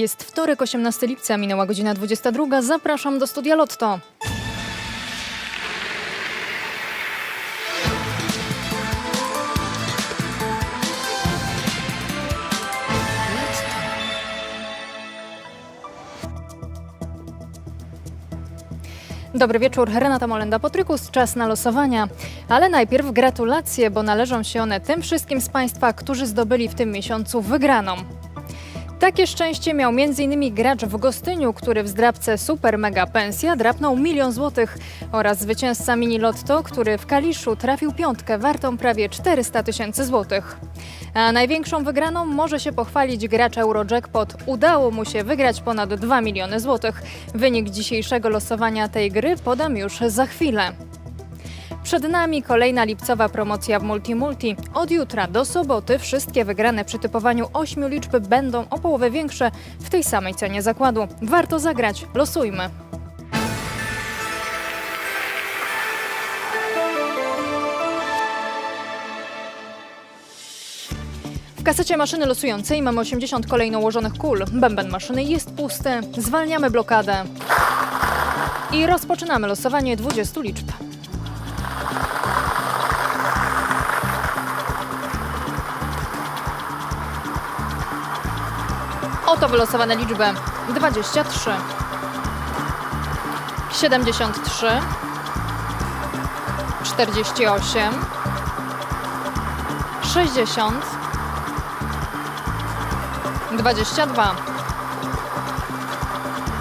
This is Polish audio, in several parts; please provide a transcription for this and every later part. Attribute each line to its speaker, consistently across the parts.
Speaker 1: Jest wtorek, 18 lipca, minęła godzina 22. Zapraszam do studia Lotto. Dobry wieczór, Renata Molenda-Potrykus, czas na losowania. Ale najpierw gratulacje, bo należą się one tym wszystkim z Państwa, którzy zdobyli w tym miesiącu wygraną. Takie szczęście miał m.in. gracz w Gostyniu, który w zdrabce Super Mega Pensja drapnął milion złotych oraz zwycięzca mini Lotto, który w Kaliszu trafił piątkę wartą prawie 400 tysięcy złotych. A największą wygraną może się pochwalić gracz Eurojackpot. Udało mu się wygrać ponad 2 miliony złotych. Wynik dzisiejszego losowania tej gry podam już za chwilę. Przed nami kolejna lipcowa promocja w Multimulti. Od jutra do soboty wszystkie wygrane przy typowaniu 8 liczb będą o połowę większe w tej samej cenie zakładu. Warto zagrać, losujmy. W kasecie maszyny losującej mamy 80 kolejno ułożonych kul. Bęben maszyny jest pusty. Zwalniamy blokadę. I rozpoczynamy losowanie 20 liczb. Oto wylosowane liczby. 23, 73, 48, 60, 22,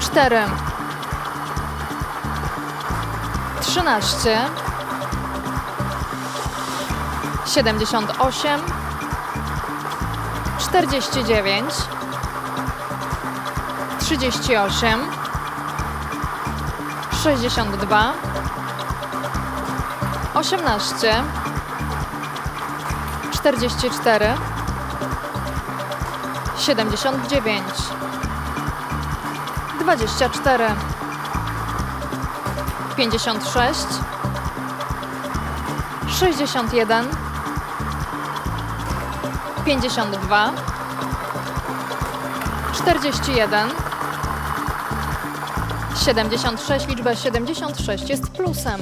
Speaker 1: 4, 13, 78, 49, 38, 62, 18, 44, 79, 24, 56, 61, 52, 41, 76, liczba 76 jest plusem.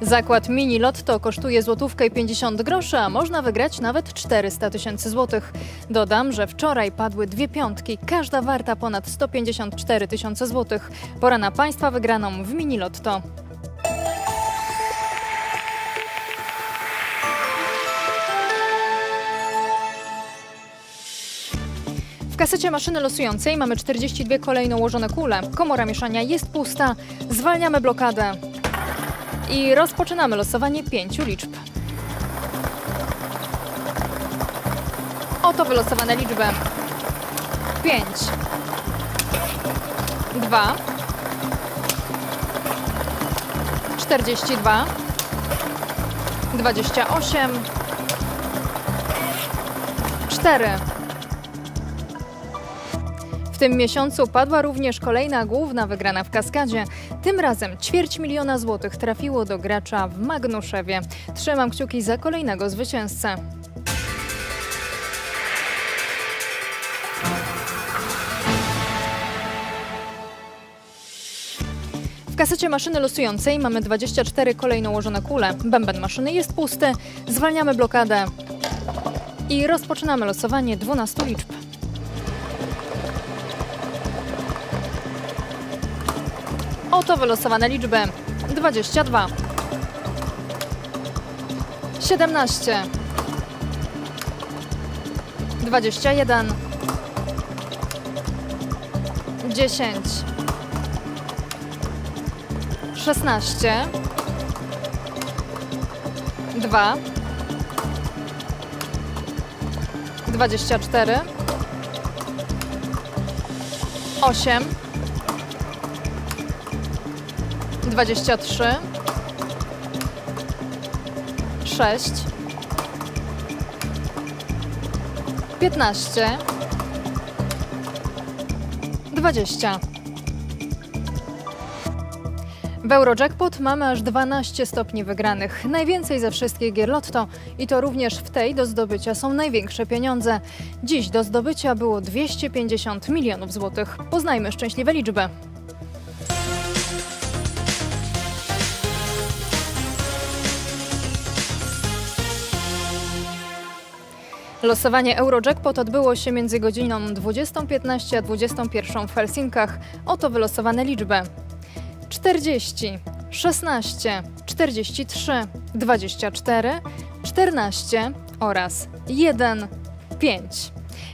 Speaker 1: Zakład Mini Lotto kosztuje złotówkę i 50 groszy, a można wygrać nawet 400 tysięcy złotych. Dodam, że wczoraj padły dwie piątki, każda warta ponad 154 tysiące złotych. Pora na Państwa wygraną w Mini Lotto. W kasecie maszyny losującej mamy 42 kolejno ułożone kule. Komora mieszania jest pusta. Zwalniamy blokadę. I rozpoczynamy losowanie pięciu liczb. Oto wylosowane liczby. 5 2 42 28 4 w tym miesiącu padła również kolejna główna wygrana w kaskadzie. Tym razem ćwierć miliona złotych trafiło do gracza w Magnuszewie. Trzymam kciuki za kolejnego zwycięzcę. W kasecie maszyny losującej mamy 24 kolejno ułożone kule. Bęben maszyny jest pusty. Zwalniamy blokadę. I rozpoczynamy losowanie 12 liczb. Oto wylosowane liczby. 22 17 21 10 16 2 24 8 23 6 15 20 W Eurojackpot mamy aż 12 stopni wygranych, najwięcej ze wszystkich gier Lotto i to również w tej do zdobycia są największe pieniądze. Dziś do zdobycia było 250 milionów złotych. Poznajmy szczęśliwe liczby. Losowanie Eurojackpot odbyło się między godziną 20.15 a 21.00 w Helsinkach. Oto wylosowane liczby. 40, 16, 43, 24, 14 oraz 1, 5.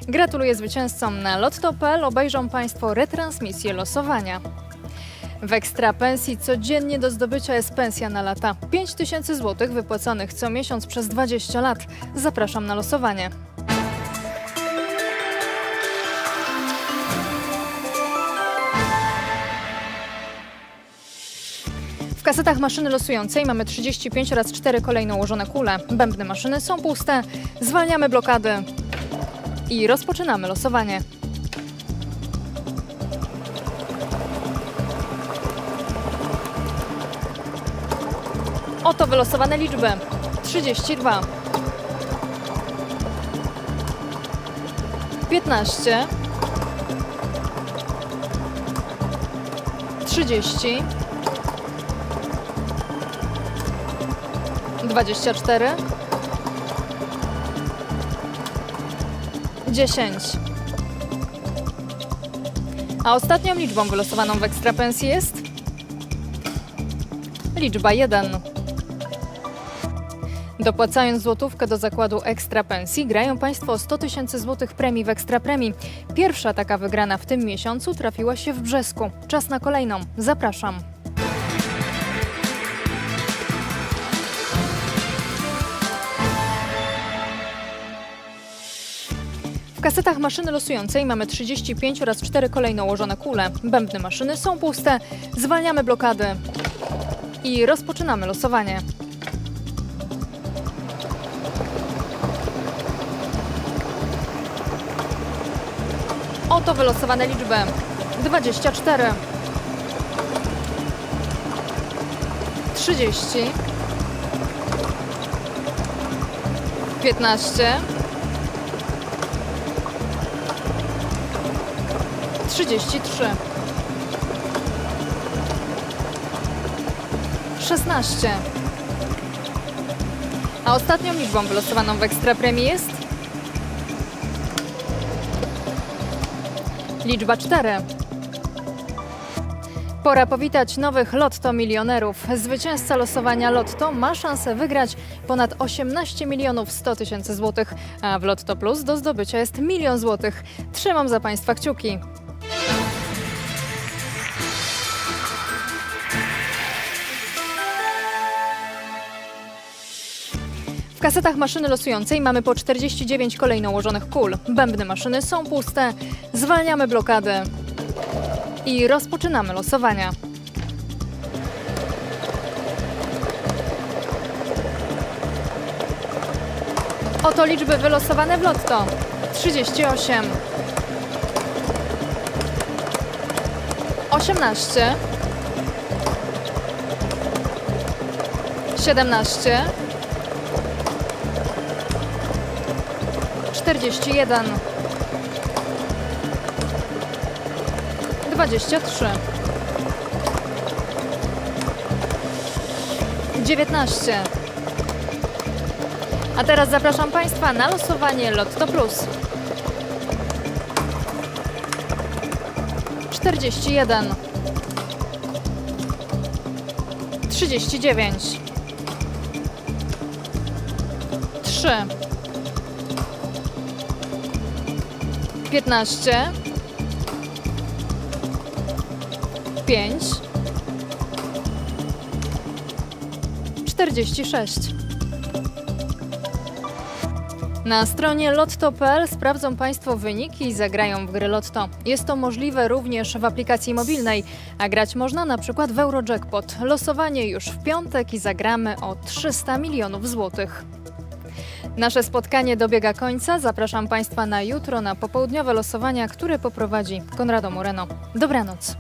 Speaker 1: Gratuluję zwycięzcom na lotto.pl. Obejrzą Państwo retransmisję losowania. W ekstra pensji codziennie do zdobycia jest pensja na lata. 5000 zł wypłacanych co miesiąc przez 20 lat. Zapraszam na losowanie. W kasetach maszyny losującej mamy 35 oraz 4 kolejno ułożone kule. Bębny maszyny są puste. Zwalniamy blokady i rozpoczynamy losowanie. Oto wylosowane liczby. 32 15 30 24 10 A ostatnią liczbą wylosowaną w ekstrapensji jest liczba 1. Dopłacając złotówkę do zakładu Ekstra Pensji, grają Państwo o 100 tysięcy złotych premii w Ekstra Premii. Pierwsza taka wygrana w tym miesiącu trafiła się w Brzesku. Czas na kolejną. Zapraszam. W kasetach maszyny losującej mamy 35 oraz 4 kolejno ułożone kule. Bębny maszyny są puste. Zwalniamy blokady i rozpoczynamy losowanie. Oto wylosowane liczby. 24 30 15 33 16 A ostatnią liczbą wylosowaną w Ekstra Premii jest liczba 4. Pora powitać nowych Lotto milionerów. Zwycięzca losowania Lotto ma szansę wygrać ponad 18 milionów 100 tysięcy złotych, a w Lotto Plus do zdobycia jest milion złotych. Trzymam za Państwa kciuki. Kasetach maszyny losującej mamy po 49 kolejno ułożonych kul. Bębny maszyny są puste. Zwalniamy blokady i rozpoczynamy losowania. Oto liczby wylosowane w lotto. 38 18 17 41 23 19 A teraz zapraszam Państwa na losowanie Lotto Plus. 41 39 3 15 5 46 Na stronie lotto.pl sprawdzą Państwo wyniki i zagrają w gry Lotto. Jest to możliwe również w aplikacji mobilnej, a grać można na przykład w Eurojackpot. Losowanie już w piątek i zagramy o 300 milionów złotych. Nasze spotkanie dobiega końca. Zapraszam Państwa na jutro na popołudniowe losowania, które poprowadzi Konrado Moreno. Dobranoc.